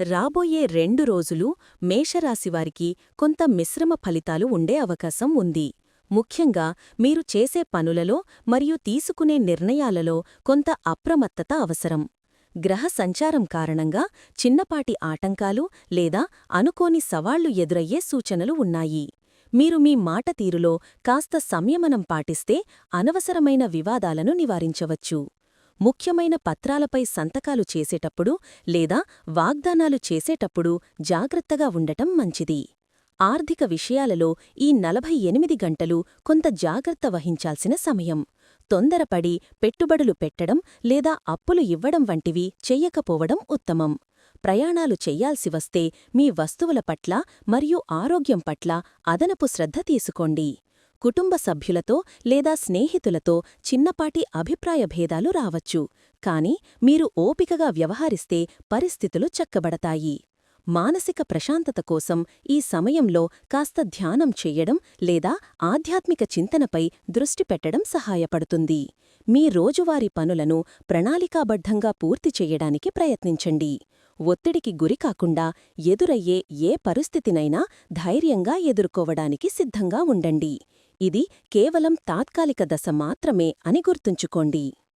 రాబోయే రెండు రోజులు మేషరాశివారికి కొంత మిశ్రమ ఫలితాలు ఉండే అవకాశం ఉంది. ముఖ్యంగా మీరు చేసే పనులలో మరియు తీసుకునే నిర్ణయాలలో కొంత అప్రమత్తత అవసరం. గ్రహ సంచారం కారణంగా చిన్నపాటి ఆటంకాలు లేదా అనుకోని సవాళ్ళు ఎదురయ్యే సూచనలు ఉన్నాయి. మీరు మీ మాట తీరులో కాస్త సంయమనం పాటిస్తే అనవసరమైన వివాదాలను నివారించవచ్చు. ముఖ్యమైన పత్రాలపై సంతకాలు చేసేటప్పుడు లేదా వాగ్దానాలు చేసేటప్పుడు జాగ్రత్తగా ఉండటం మంచిది. ఆర్థిక విషయాలలో ఈ నలభై ఎనిమిది గంటలు కొంత జాగ్రత్త వహించాల్సిన సమయం. తొందరపడి పెట్టుబడులు పెట్టడం లేదా అప్పులు ఇవ్వడం వంటివి చెయ్యకపోవడం ఉత్తమం. ప్రయాణాలు చెయ్యాల్సి వస్తే మీ వస్తువుల పట్ల మరియు ఆరోగ్యం పట్ల అదనపు శ్రద్ధ తీసుకోండి. కుటుంబ సభ్యులతో లేదా స్నేహితులతో చిన్నపాటి అభిప్రాయ భేదాలు రావచ్చు. కాని మీరు ఓపికగా వ్యవహరిస్తే పరిస్థితులు చక్కబడతాయి. మానసిక ప్రశాంతత కోసం ఈ సమయంలో కాస్త ధ్యానం చెయ్యడం లేదా ఆధ్యాత్మిక చింతనపై దృష్టి పెట్టడం సహాయపడుతుంది. మీ రోజువారీ పనులను ప్రణాళికాబద్ధంగా పూర్తి చెయ్యడానికి ప్రయత్నించండి. ఒత్తిడికి గురికాకుండా ఎదురయ్యే ఏ పరిస్థితినైనా ధైర్యంగా ఎదుర్కోవడానికి సిద్ధంగా ఉండండి. ఇది కేవలం తాత్కాలిక దశ మాత్రమే అని గుర్తుంచుకోండి.